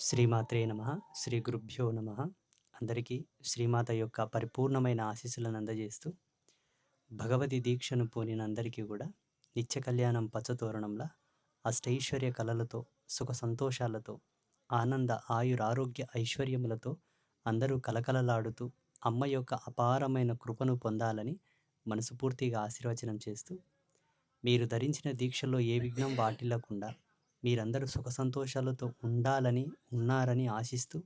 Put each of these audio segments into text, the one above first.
శ్రీమాత్రే నమ. శ్రీ గురుభ్యో నమ. అందరికీ శ్రీమాత యొక్క పరిపూర్ణమైన ఆశీస్సులను అందజేస్తూ భగవతి దీక్షను పోనిన అందరికీ కూడా నిత్య కళ్యాణం పచ్చతోరణంలా అష్టైశ్వర్య కళలతో సుఖ సంతోషాలతో ఆనంద ఆయురారోగ్య ఐశ్వర్యములతో అందరూ కలకలలాడుతూ అమ్మ యొక్క అపారమైన కృపను పొందాలని మనసుపూర్తిగా ఆశీర్వచనం చేస్తూ మీరు ధరించిన దీక్షలో ఏ విఘ్నం వాటిల్లకుండా మీరందరూ సుఖ సంతోషాలతో ఉండాలని ఉన్నారని ఆశిస్తూ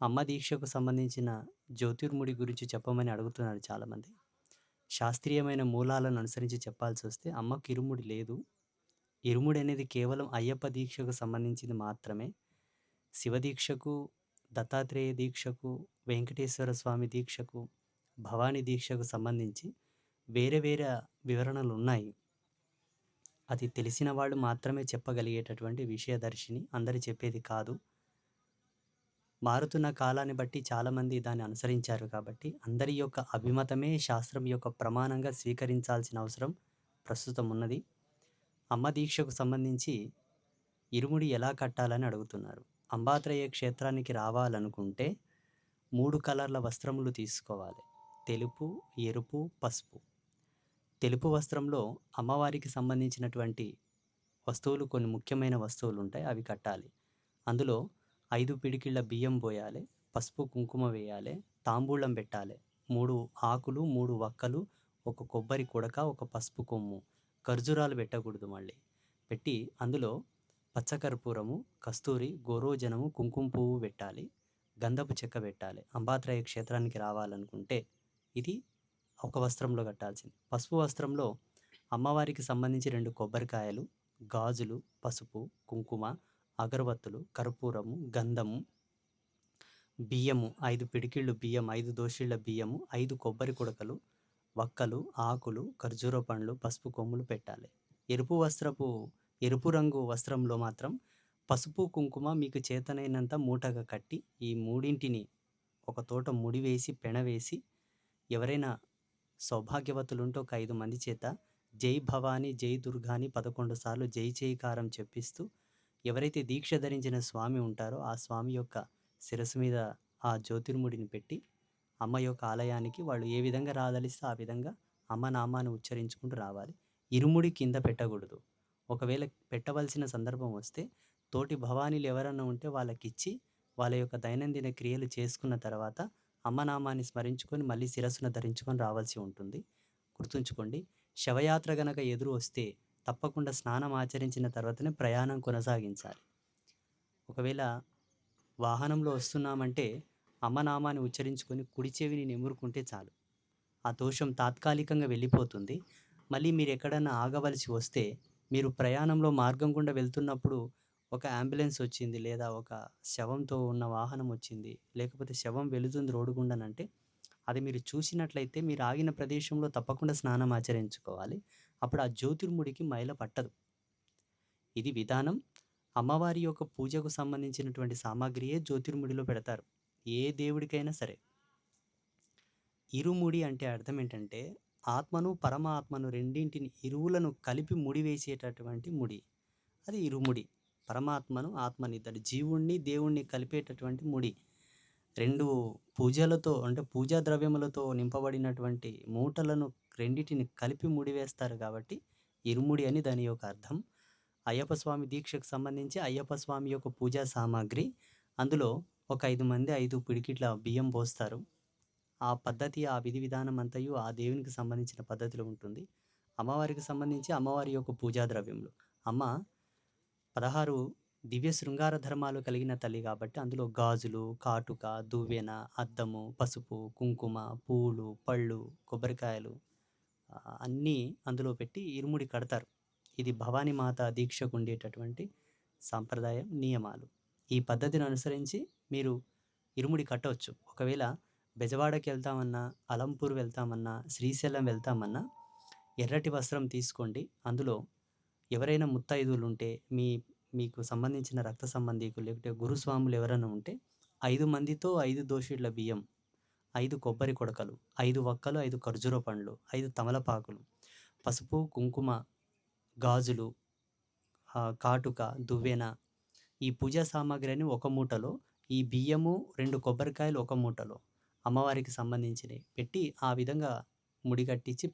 అమ్మ దీక్షకు సంబంధించిన జ్యోతిర్ముడి గురించి చెప్పమని అడుగుతున్నారు చాలామంది. శాస్త్రీయమైన మూలాలను అనుసరించి చెప్పాల్సి వస్తే అమ్మకు ఇరుముడి లేదు. ఇరుముడి అనేది కేవలం అయ్యప్ప దీక్షకు సంబంధించింది మాత్రమే. శివ దీక్షకు దత్తాత్రేయ దీక్షకు వెంకటేశ్వర స్వామి దీక్షకు భవానీ దీక్షకు సంబంధించి వేరే వేరే వివరణలు ఉన్నాయి. అది తెలిసిన వాళ్ళు మాత్రమే చెప్పగలిగేటటువంటి విషయదర్శిని అందరు చెప్పేది కాదు. మారుతున్న కాలాన్ని బట్టి చాలామంది దాన్ని అనుసరించారు కాబట్టి అందరి యొక్క అభిమతమే శాస్త్రం యొక్క ప్రమాణంగా స్వీకరించాల్సిన అవసరం ప్రస్తుతం ఉన్నది. అమ్మ దీక్షకు సంబంధించి ఇరుముడి ఎలా కట్టాలని అడుగుతున్నారు. అంబాత్రయ క్షేత్రానికి రావాలనుకుంటే మూడు కలర్ల వస్త్రములు తీసుకోవాలి. తెలుపు ఎరుపు పసుపు. తెలుపు వస్త్రంలో అమ్మవారికి సంబంధించినటువంటి వస్తువులు కొన్ని ముఖ్యమైన వస్తువులు ఉంటాయి అవి కట్టాలి. అందులో ఐదు పిడికిళ్ళ బియ్యం పోయాలి పసుపు కుంకుమ వేయాలి తాంబూలం పెట్టాలి మూడు ఆకులు మూడు వక్కలు ఒక కొబ్బరి కొడక ఒక పసుపు కొమ్ము ఖర్జూరాలు పెట్టకూడదు మళ్ళీ. పెట్టి అందులో పచ్చకర్పూరము కస్తూరి గోరోజనము కుంకుమ పువ్వు పెట్టాలి గంధపు చెక్క పెట్టాలి అంబాత్రయ క్షేత్రానికి రావాలనుకుంటే ఇది ఒక వస్త్రంలో కట్టాల్సింది. పసుపు వస్త్రంలో అమ్మవారికి సంబంధించి రెండు కొబ్బరికాయలు గాజులు పసుపు కుంకుమ అగరబత్తులు కర్పూరము గంధము బియ్యము ఐదు పిడికిళ్ళు బియ్యం ఐదు దోషిళ్ళ బియ్యము ఐదు కొబ్బరి కుడకలు వక్కలు ఆకులు ఖర్జూర పండ్లు పసుపు కొమ్ములు పెట్టాలి. ఎరుపు వస్త్రపు ఎరుపు రంగు వస్త్రంలో మాత్రం పసుపు కుంకుమ మీకు చేతనైనంత మూటగా కట్టి ఈ మూడింటిని ఒక తోట ముడివేసి పెనవేసి ఎవరైనా సౌభాగ్యవతులుంటూ ఒక ఐదు మంది చేత జై భవాని జై దుర్గాని పదకొండు సార్లు జై జైకారం చెప్పిస్తూ ఎవరైతే దీక్ష ధరించిన స్వామి ఉంటారో ఆ స్వామి యొక్క శిరస్సు మీద ఆ జ్యోతిర్ముడిని పెట్టి అమ్మ యొక్క ఆలయానికి వాళ్ళు ఏ విధంగా రాదలిస్తే ఆ విధంగా అమ్మ నామాన్ని ఉచ్చరించుకుంటూ రావాలి. ఇరుముడి కింద పెట్టకూడదు. ఒకవేళ పెట్టవలసిన సందర్భం వస్తే తోటి భవానీలు ఎవరన్నా ఉంటే వాళ్ళకిచ్చి వాళ్ళ యొక్క దైనందిన క్రియలు చేసుకున్న తర్వాత అమ్మనామాన్ని స్మరించుకొని మళ్ళీ శిరస్సును ధరించుకొని రావాల్సి ఉంటుంది. గుర్తుంచుకోండి శవయాత్ర గనక ఎదురు వస్తే తప్పకుండా స్నానం ఆచరించిన తర్వాతనే ప్రయాణం కొనసాగించాలి. ఒకవేళ వాహనంలో వస్తున్నామంటే అమ్మనామాన్ని ఉచ్చరించుకొని కుడి చెవిని నిమురుకుంటే చాలు. ఆ దోషం తాత్కాలికంగా వెళ్ళిపోతుంది. మళ్ళీ మీరు ఎక్కడన్నా ఆగవలసి వస్తే మీరు ప్రయాణంలో మార్గం గుండా వెళ్తున్నప్పుడు ఒక అంబులెన్స్ వచ్చింది లేదా ఒక శవంతో ఉన్న వాహనం వచ్చింది లేకపోతే శవం వెళుతుంది రోడ్డు గుండానంటే అది మీరు చూసినట్లయితే మీరు ఆగిన ప్రదేశంలో తప్పకుండా స్నానం ఆచరించుకోవాలి. అప్పుడు ఆ జ్యోతిర్ముడికి మైల పట్టదు. ఇది విధానం. అమ్మవారి యొక్క పూజకు సంబంధించినటువంటి సామాగ్రియే జ్యోతిర్ముడిలో పెడతారు. ఏ దేవుడికైనా సరే. ఇరుముడి అంటే అర్థం ఏంటంటే ఆత్మను పరమాత్మను రెండింటిని ఇరువులను కలిపి ముడి వేసేటటువంటి ముడి. అది ఇరుముడి. పరమాత్మను ఆత్మనిద్దరు జీవుణ్ణి దేవుణ్ణి కలిపేటటువంటి ముడి. రెండు పూజలతో అంటే పూజా ద్రవ్యములతో నింపబడినటువంటి మూటలను రెండింటిని కలిపి ముడివేస్తారు కాబట్టి ఇరుముడి అని దాని యొక్క అర్థం. అయ్యప్ప స్వామి దీక్షకు సంబంధించి అయ్యప్ప స్వామి యొక్క పూజా సామాగ్రి. అందులో ఒక ఐదు మంది ఐదు పిడికిట్ల బియ్యం పోస్తారు. ఆ పద్ధతి ఆ విధి విధానం అంతయు ఆ దేవునికి సంబంధించిన పద్ధతిలో ఉంటుంది. అమ్మవారికి సంబంధించి అమ్మవారి యొక్క పూజా ద్రవ్యములు. అమ్మ పదహారు దివ్య శృంగార ధర్మాలు కలిగిన తల్లి కాబట్టి అందులో గాజులు కాటుక దువ్వెన అద్దము పసుపు కుంకుమ పూలు పళ్ళు కొబ్బరికాయలు అన్నీ అందులో పెట్టి ఇరుముడి కడతారు. ఇది భవానీ మాత దీక్షకు ఉండేటటువంటి సాంప్రదాయం నియమాలు. ఈ పద్ధతిని అనుసరించి మీరు ఇరుముడి కట్టవచ్చు. ఒకవేళ బెజవాడకి వెళ్తామన్నా అలంపూర్ వెళ్తామన్నా శ్రీశైలం వెళ్తామన్నా ఎర్రటి వస్త్రం తీసుకోండి. అందులో ఎవరైనా ముత్తైదువులు ఉంటే మీ మీకు సంబంధించిన రక్త సంబంధీకులు లేకపోతే గురుస్వాములు ఎవరైనా ఉంటే ఐదు మందితో ఐదు దోషుల బియ్యం ఐదు కొబ్బరి కొడకలు ఐదు వక్కలు ఐదు ఖర్జూర పండ్లు ఐదు తమలపాకులు పసుపు కుంకుమ గాజులు కాటుక దువ్వెన ఈ పూజా సామాగ్రిని ఒక మూటలో, ఈ బియ్యము, రెండు కొబ్బరికాయలు ఒక మూటలో అమ్మవారికి సంబంధించినవి పెట్టి ఆ విధంగా ముడి కట్టించి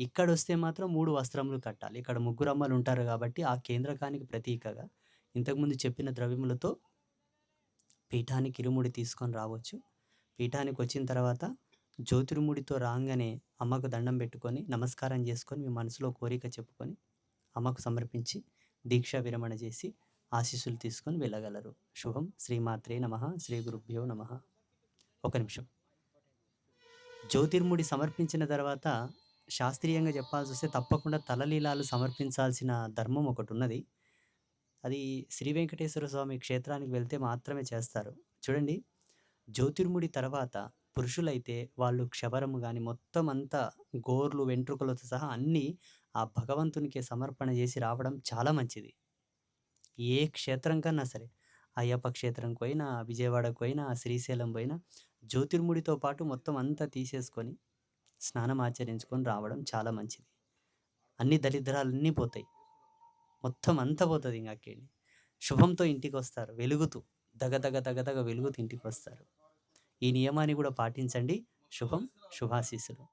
ఇక్కడ వస్తే మాత్రం మూడు వస్త్రములు కట్టాలి. ఇక్కడ ముగ్గురు అమ్మలు ఉంటారు కాబట్టి ఆ కేంద్రకానికి ప్రతీకగా ఇంతకుముందు చెప్పిన ద్రవ్యములతో పీఠానికి ఇరుముడి తీసుకొని రావచ్చు. పీఠానికి వచ్చిన తర్వాత జ్యోతిర్ముడితో రాగానే అమ్మకు దండం పెట్టుకొని, నమస్కారం చేసుకొని, మీ మనసులో కోరిక చెప్పుకొని అమ్మకు సమర్పించి దీక్ష విరమణ చేసి ఆశీస్సులు తీసుకొని వెళ్ళగలరు. శుభం. శ్రీమాత్రే నమః. శ్రీ గురుభ్యో నమః. ఒక నిమిషం. జ్యోతిర్ముడి సమర్పించిన తర్వాత శాస్త్రీయంగా చెప్పాల్సి వస్తే తప్పకుండా తలలీలాలు సమర్పించాల్సిన ధర్మం ఒకటి ఉన్నది అది శ్రీ వెంకటేశ్వర స్వామి క్షేత్రానికి వెళ్తే మాత్రమే చేస్తారు. చూడండి జ్యోతిర్ముడి తర్వాత పురుషులైతే వాళ్ళు క్షవరము కానీ మొత్తం అంతా గోర్లు, వెంట్రుకలతో సహా అన్నీ ఆ భగవంతునికి సమర్పణ చేసి రావడం చాలా మంచిది. ఏ క్షేత్రం కన్నా సరే అయ్యప్ప క్షేత్రంకి పోయినా, విజయవాడకు పోయినా, శ్రీశైలం పోయినా జ్యోతిర్ముడితో పాటు మొత్తం అంతా తీసేసుకొని స్నానం ఆచరించుకొని రావడం చాలా మంచిది. అన్ని దరిద్రాలన్నీ పోతాయి. మొత్తం అంతా పోతుంది ఇంకా శుభంతో శుభంతో ఇంటికొస్తారు వెలుగుతూ. దగదగ దగదగ వెలుగుతూ ఇంటికి వస్తారు ఈ నియమాన్ని కూడా పాటించండి. శుభం. శుభాశీస్సులు.